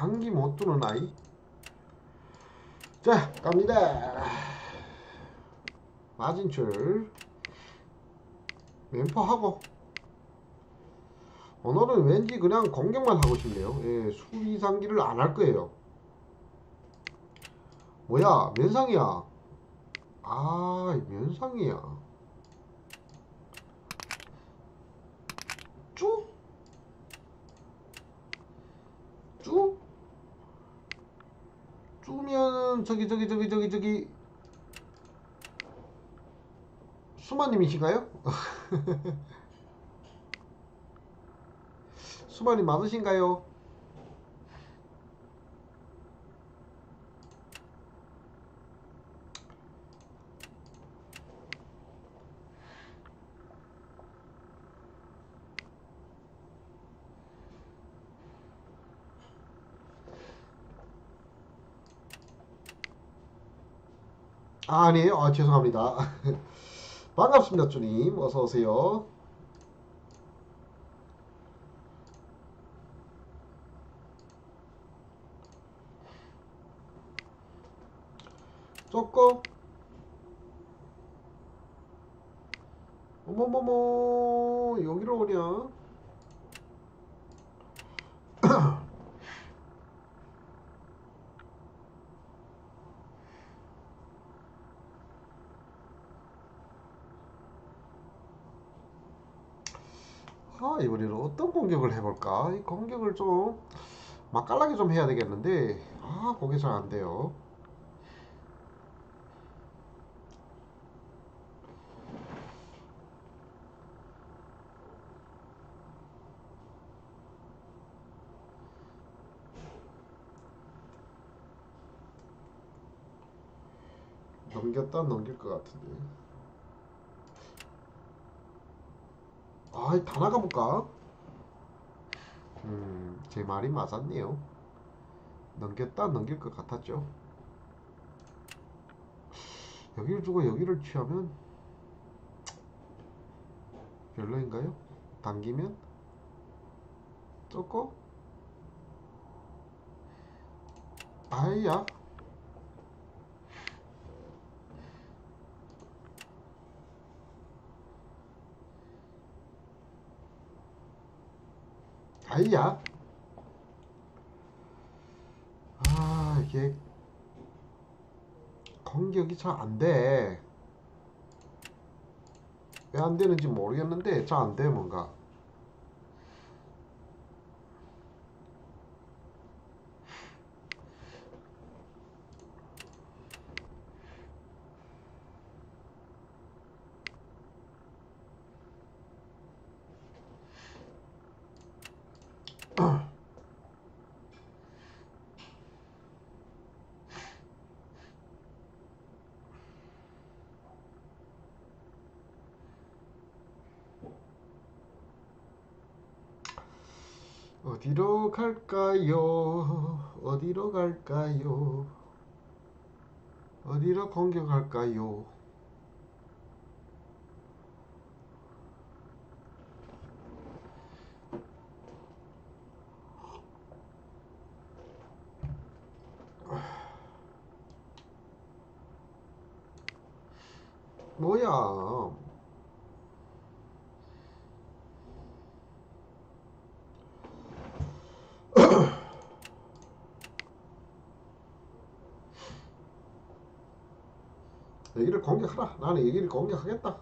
장기 못 두는 아이. 자, 갑니다. 마진출. 왼포하고. 오늘은 왠지 그냥 공격만 하고 싶네요. 예, 수비 상기를 안 할 거예요. 뭐야, 면상이야. 아, 면상이야. 쭉? 쭉? 쭉면은 저기 저기 저기 저기 저기 수마님이신가요? 수마님 맞으신가요? 아, 아니에요. 아, 죄송합니다. 반갑습니다, 주님. 어서 오세요. 쪼꼬. 어머머머, 여기로 오냐? 아, 이번에는 어떤 공격을 해볼까? 이 공격을 좀 맛깔나게 좀 해야 되겠는데, 아, 그게 잘 안 돼요. 넘겼다 넘길 것 같은데. 아, 다 나가볼까? 음, 제 말이 맞았네요. 넘겼다 넘길 것 같았죠. 여기를 주고 여기를 취하면 별로인가요? 당기면 쪼꼬 아이야 아이야? 아 이게 공격이 잘 안돼. 왜 안되는지 모르겠는데 잘 안돼 뭔가 갈까요? 어디로 갈까요? 어디로 공격할까요? 뭐야? 여기를 공격하라. 나는 여기를 공격하겠다.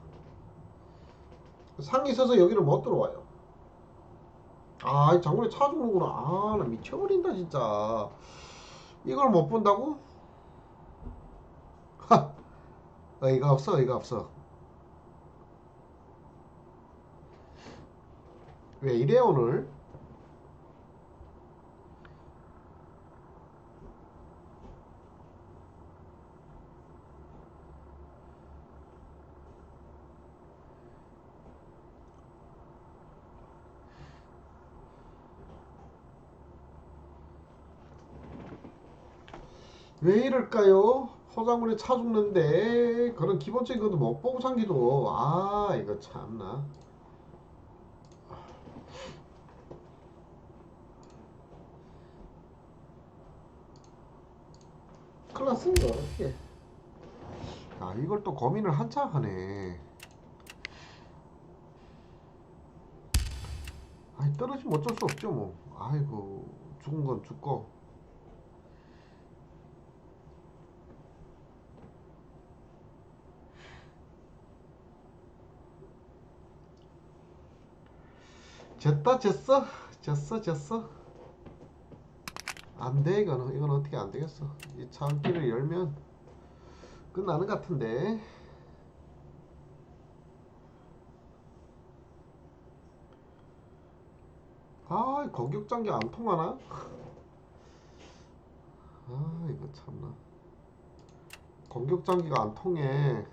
상이 있어서 여기를 못 들어와요. 아, 이 장군이 차 주는구나. 아, 나 미쳐버린다, 진짜. 이걸 못 본다고? 하! 어이가 없어, 어이가 없어. 왜 이래, 오늘? 왜 이럴까요? 소장군이 차 죽는데 그런 기본적인 것도 못 보고 상기도. 아 이거 참나. 큰일 났습니다 어떻게. 아 이걸 또 고민을 한참 하네. 아이 떨어지면 어쩔 수 없죠 뭐. 아이고 죽은 건 죽고 졌다 졌어? 졌어 졌어? 안 돼 이거는. 이건 어떻게 안 되겠어. 이 창기를 열면 끝나는 것 같은데. 아 공격장기 안 통하나? 아 이거 참나. 공격장기가 안 통해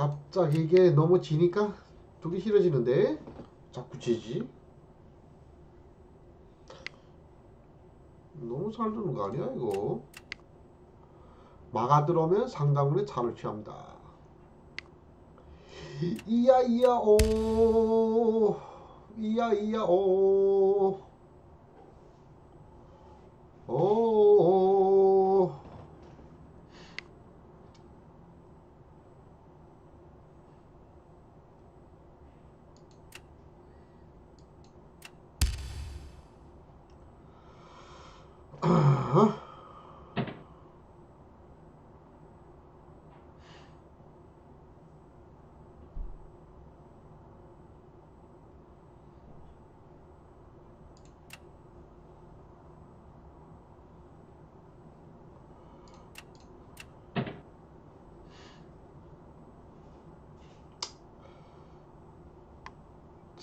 갑자기 이게 너무 지니까 두기 싫어지는데? 자꾸 지지? 너무 잘 두는 거 아니야 이거? 막아 들어오면 상당분의 차를 취합니다. 이야 이야 오. 이야 이야 오 오.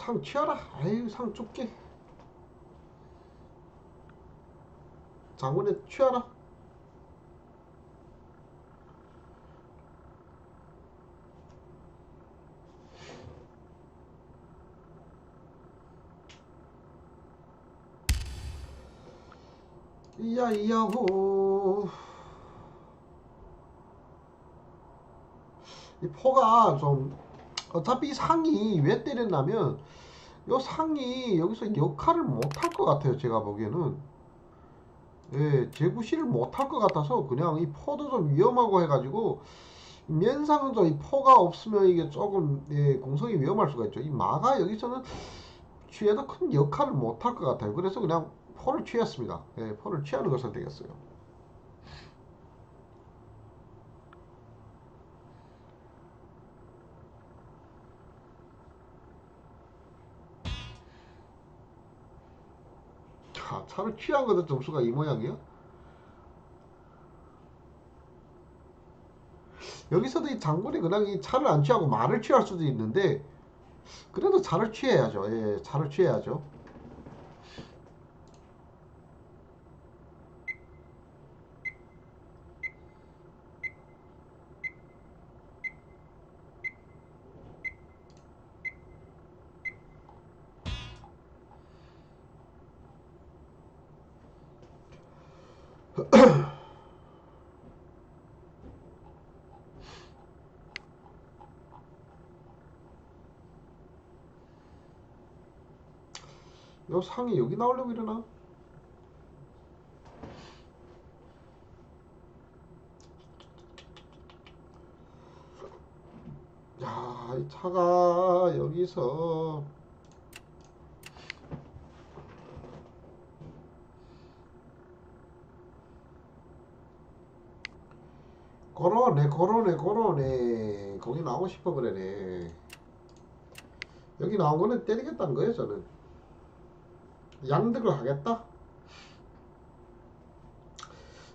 상 취하라. 아유 상 좁게. 장군에 취하라. 이야 이야호. 이 포가 좀 어차피 이 상이 왜 때렸냐면 요 상이 여기서 역할을 못할 것 같아요 제가 보기에는. 예 제구실을 못할 것 같아서 그냥 이 포도 좀 위험하고 해가지고 면상은 좀이 포가 없으면 이게 조금 예, 공성이 위험할 수가 있죠. 이 마가 여기서는 취해도 큰 역할을 못할 것 같아요. 그래서 그냥 포를 취했습니다. 예, 포를 취하는 것을 되겠어요 자, 차를 취한 것도 점수가 이 모양이야? 여기서도 이 장군이 그냥 이 차를 안 취하고 말을 취할 수도 있는데 그래도 차를 취해야죠. 예, 차를 취해야죠. 요 상이 여기 나오려고 이러나? 야, 이 차가 여기서 걸어네, 걸어네, 걸어네. 거기 나오고 싶어 그러네. 여기 나온 거는 때리겠다는 거예요, 저는. 양득을 하겠다?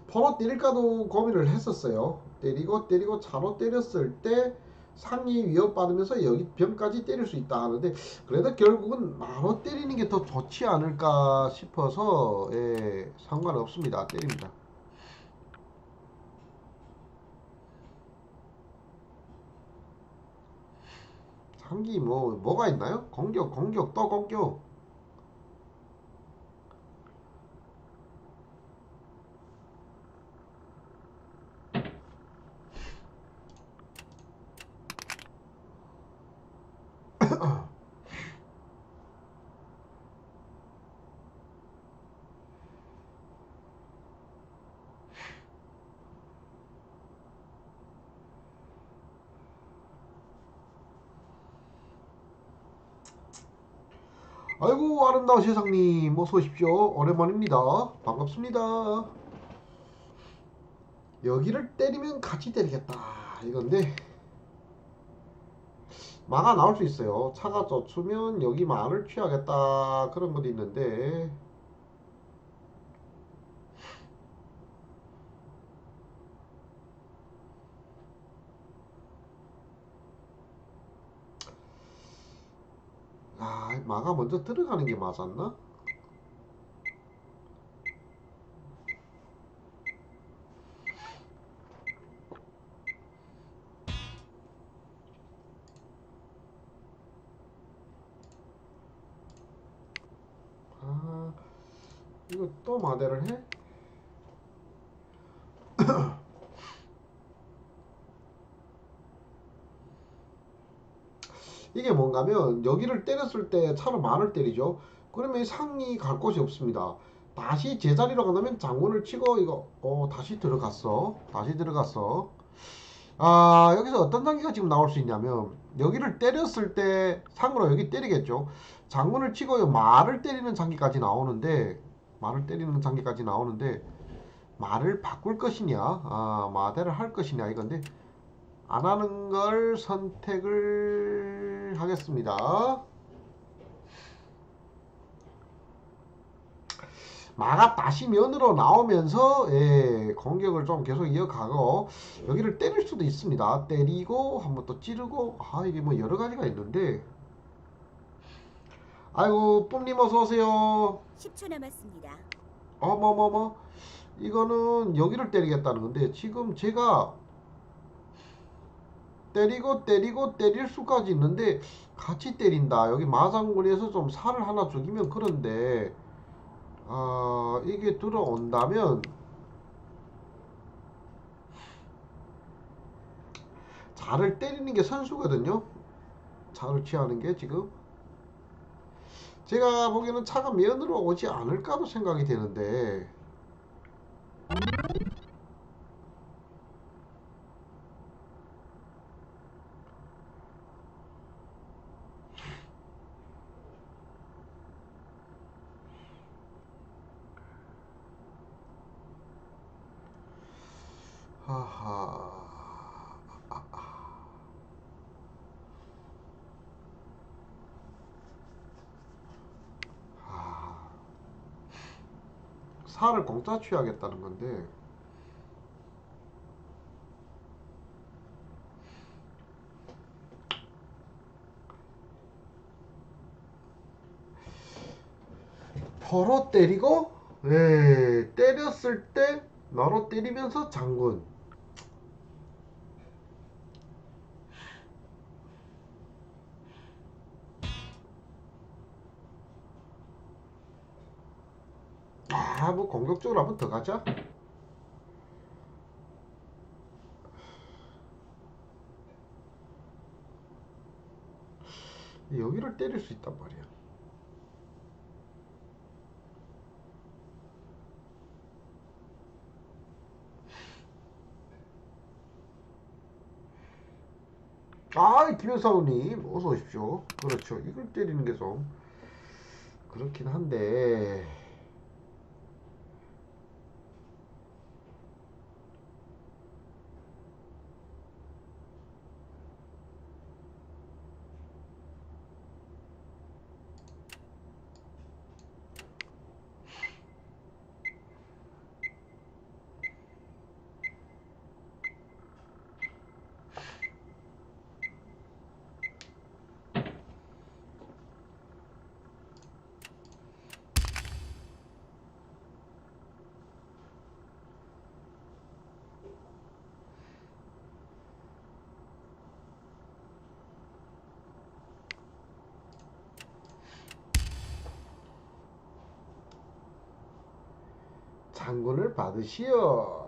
포로 때릴까도 고민을 했었어요. 때리고 때리고 차로 때렸을 때 상이 위협받으면서 여기 병까지 때릴 수 있다 하는데 그래도 결국은 마로 때리는 게 더 좋지 않을까 싶어서 예, 상관없습니다. 때립니다. 상기 뭐 뭐가 있나요? 공격 공격 또 공격 아이고 아름다운 세상님 어서 오십시오. 오랜만입니다. 반갑습니다. 여기를 때리면 같이 때리겠다. 이건데 마가 나올 수 있어요. 차가 젖추면 여기 마를 취하겠다. 그런 것도 있는데 아 마가 먼저 들어가는 게 맞았나? 아, 이거 또 마대를 해? 이게 뭔가면 여기를 때렸을 때 차로 말을 때리죠. 그러면 이 상이 갈 곳이 없습니다. 다시 제자리로 가려면 장군을 치고 이거 어 다시 들어갔어. 다시 들어갔어. 아 여기서 어떤 단계가 지금 나올 수 있냐면 여기를 때렸을 때 상으로 여기 때리겠죠. 장군을 치고 말을 때리는 장기까지 나오는데 말을 때리는 장기까지 나오는데 말을 바꿀 것이냐 아 마대를 할 것이냐 이건데 안 하는 걸 선택을 하겠습니다. 마가 다시 면으로 나오면서 예, 공격을 좀 계속 이어가고 여기를 때릴 수도 있습니다. 때리고 한번 또 찌르고 아 이게 뭐 여러 가지가 있는데 아이고 뿜님 어서 오세요. 10초 남았습니다. 어머머머 이거는 여기를 때리겠다는 건데 지금 제가 때리고 때리고 때릴 수까지 있는데 같이 때린다. 여기 마장군에서 좀 살을 하나 죽이면 그런데 아 이게 들어온다면 자를 때리는 게 선수거든요. 자를 취하는 게 지금. 제가 보기에는 차가 면으로 오지 않을까도 생각이 되는데 하하. 아, 살을 공짜 취하겠다는 건데. 서로 때리고? 예, 때렸을 때 너로 때리면서 장군 아, 뭐 공격적으로 한번 더 가자. 여기를 때릴 수 있단 말이야. 아, 김현사우님 어서 오십시오. 그렇죠. 이걸 때리는 게 좀 그렇긴 한데. 장군을 받으시오.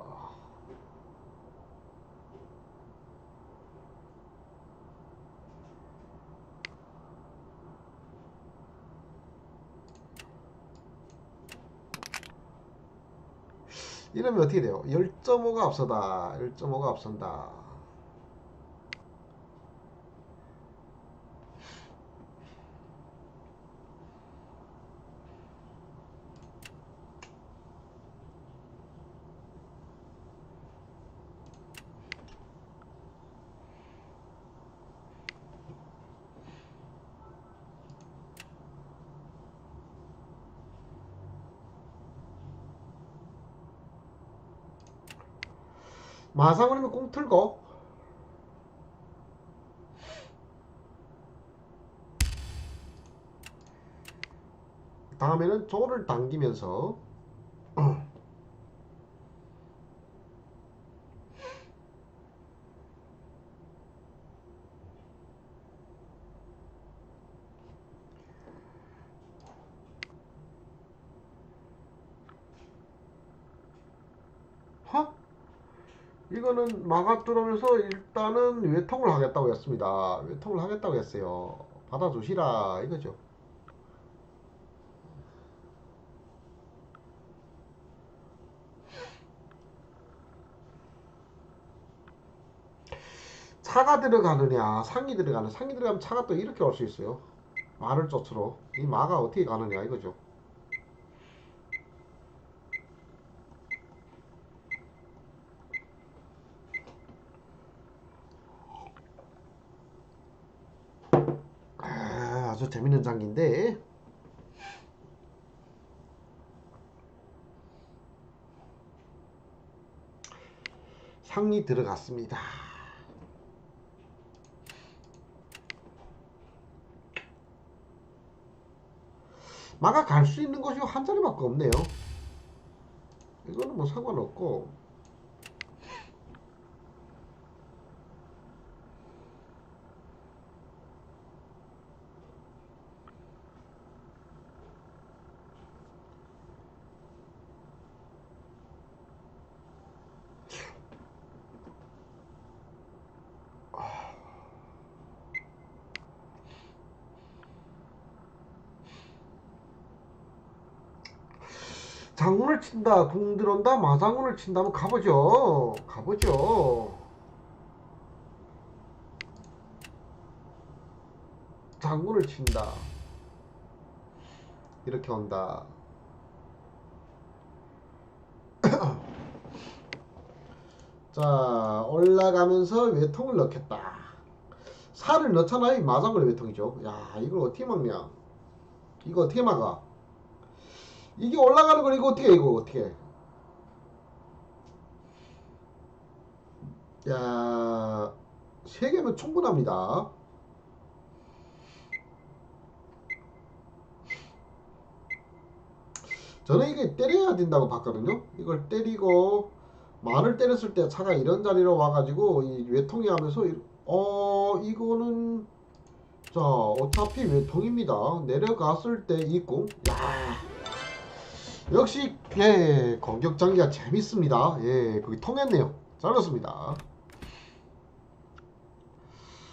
이러면 어떻게 돼요? 1.5가 앞서다. 1.5가 앞선다. 마상으로는 꽁 틀고. 다음에는 조를 당기면서 하? 이거는 들어오면서 일단은 외통을 하겠다고 했습니다. 외통을 하겠다고 했어요. 받아주시라 이거죠. 차가 들어가느냐 상이 들어가는 상이 들어가면 차가 또 이렇게 올 수 있어요. 마를 쫓으러 이 마가 어떻게 가느냐 이거죠. 아, 아주 재밌는 장기인데 상이 들어갔습니다. 마가 갈 수 있는 곳이 한 자리밖에 없네요. 이거는 뭐 상관없고 장군을 친다, 궁 들어온다, 마장군을 친다면 가보죠. 가보죠. 장군을 친다. 이렇게 온다. 자, 올라가면서 외통을 넣겠다. 살을 넣잖아요. 이 마장군의 외통이죠. 야, 이걸 어떻게 막냐? 이거 어떻게 막아? 이게 올라가는 걸 이거 어떻게 해, 이거 어떻게 해? 야, 세 개면 충분합니다. 저는 이게 때려야 된다고 봤거든요. 이걸 때리고 말을 때렸을 때 차가 이런 자리로 와가지고 이 외통이 하면서 이- 어 이거는 자 어차피 외통입니다. 내려갔을 때 있고 야 역시 예 공격 장기가 재밌습니다. 예 그게 통했네요. 잘했습니다.